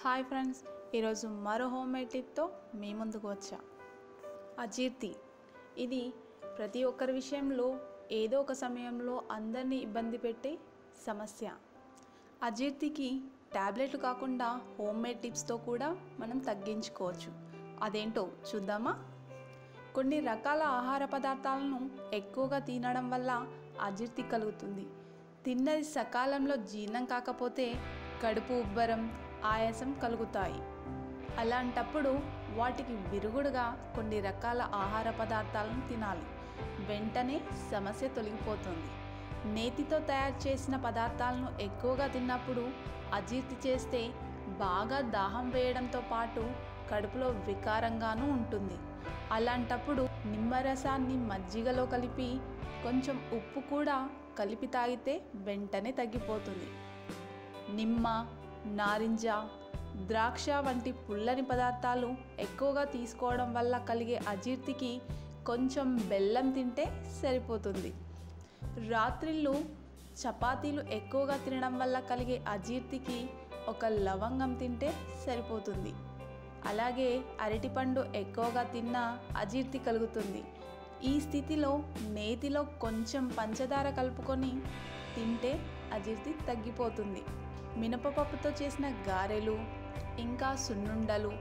Hi friends ఈరోజు మరో home made టిప్తో మీ ముందుకు వచ్చా. అజీర్తి. ఇది ప్రతి ఒక్కరి విషయంలో ఏదో ఒక సమయంలో అందరినీ ఇబ్బంది పెట్టే సమస్య. అజీర్తికి ట్యాబ్లెట్లు కాకుండా హోమ్ మేడ్ టిప్స్తో కూడా మనం తగ్గించుకోవచ్చు. అదేంటో చూద్దామా? కొన్ని రకాల ఆహార పదార్థాలను ఎక్కువగా తినడం వల్ల అజీర్తి కలుగుతుంది. తిన్నది సకాలంలో జీర్ణం కాకపోతే కడుపు ఉబ్బరం ఆయాసం కలుగుతాయి. అలాంటప్పుడు వాటికి విరుగుడుగా కొన్ని రకాల ఆహార పదార్థాలను తినాలి. వెంటనే సమస్య తొలగిపోతుంది. నేతితో తయారు చేసిన పదార్థాలను ఎక్కువగా తిన్నప్పుడు అజీర్తి చేస్తే బాగా దాహం వేయడంతో పాటు కడుపులో వికారంగానూ ఉంటుంది. అలాంటప్పుడు నిమ్మరసాన్ని మజ్జిగలో కలిపి కొంచెం ఉప్పు కూడా కలిపి తాగితే వెంటనే తగ్గిపోతుంది. నిమ్మ నారింజ ద్రాక్ష వంటి పుల్లని పదార్థాలు ఎక్కువగా తీసుకోవడం వల్ల కలిగే అజీర్తికి కొంచెం బెల్లం తింటే సరిపోతుంది. రాత్రిళ్ళు చపాతీలు ఎక్కువగా తినడం వల్ల కలిగే అజీర్తికి ఒక లవంగం తింటే సరిపోతుంది. అలాగే అరటిపండు ఎక్కువగా తిన్నా అజీర్తి కలుగుతుంది. ఈ స్థితిలో నేతిలో కొంచెం పంచదార కలుపుకొని తింటే అజీర్తి తగ్గిపోతుంది. మినపపప్పుతో చేసిన గారెలు ఇంకా సున్నుండలు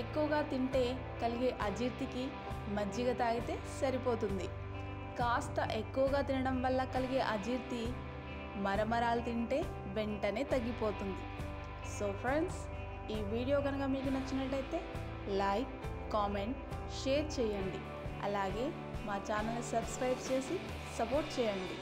ఎక్కువగా తింటే కలిగే అజీర్తికి మజ్జిగ తాగితే సరిపోతుంది. కాస్త ఎక్కువగా తినడం వల్ల కలిగే అజీర్తి మరమరాలు తింటే వెంటనే తగ్గిపోతుంది. సో ఫ్రెండ్స్ ఈ వీడియో కనుక మీకు నచ్చినట్టయితే లైక్ కామెంట్ షేర్ చేయండి. అలాగే మా ఛానల్ని సబ్స్క్రైబ్ చేసి సపోర్ట్ చేయండి.